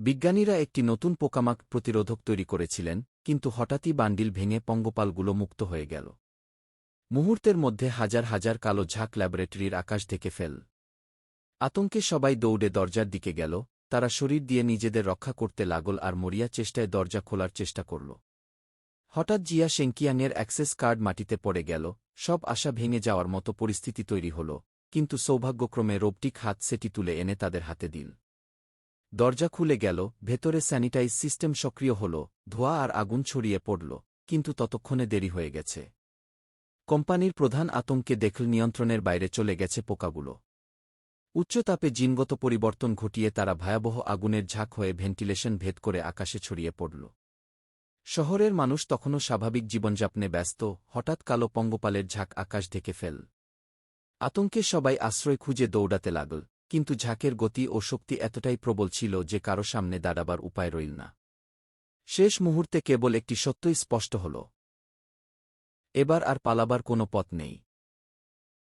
বিজ্ঞানীরা একটি নতুন পোকামাক প্রতিরোধক তৈরি করেছিলেন, কিন্তু হঠাৎই বান্ডিল ভেঙে পঙ্গপালগুলো মুক্ত হয়ে গেল। মুহূর্তের মধ্যে হাজার হাজার কালো ঝাঁক ল্যাবরেটরির আকাশ ঢেকে ফেল। আতঙ্কে সবাই দৌড়ে দরজার দিকে গেল, তারা শরীর দিয়ে নিজেদের রক্ষা করতে লাগল আর মরিয়া চেষ্টায় দরজা খোলার চেষ্টা করল। হঠাৎ জিয়া শেঙ্কিয়াংয়ের অ্যাক্সেস কার্ড মাটিতে পড়ে গেল, সব আশা ভেঙে যাওয়ার মতো পরিস্থিতি তৈরি হল, কিন্তু সৌভাগ্যক্রমে রোবটিক হাত সেটি তুলে এনে তাদের হাতে দিল দরজা খুলে গেল, ভেতরে স্যানিটাইজ সিস্টেম সক্রিয় হল, ধোয়া আর আগুন ছড়িয়ে পড়ল, কিন্তু ততক্ষণে দেরি হয়ে গেছে। কোম্পানির প্রধান আতঙ্কে দেখল নিয়ন্ত্রণের বাইরে চলে গেছে পোকাগুলো। উচ্চতাপে জিনগত পরিবর্তন ঘটিয়ে তারা ভয়াবহ আগুনের ঝাঁক হয়ে ভেন্টিলেশন ভেদ করে আকাশে ছড়িয়ে পড়ল। শহরের মানুষ তখনও স্বাভাবিক জীবনযাপনে ব্যস্ত, হঠাৎ কালো পঙ্গপালের ঝাঁক আকাশ ঢেকে ফেল। আতঙ্কে সবাই আশ্রয় খুঁজে দৌড়াতে লাগল। কিন্তু ঝাঁকের গতি ও শক্তি এতটাই প্রবল ছিল যে কারও সামনে দাঁড়াবার উপায় রইল না। শেষ মুহূর্তে কেবল একটি সত্যই স্পষ্ট হল। এবার আর পালাবার কোনো পথ নেই।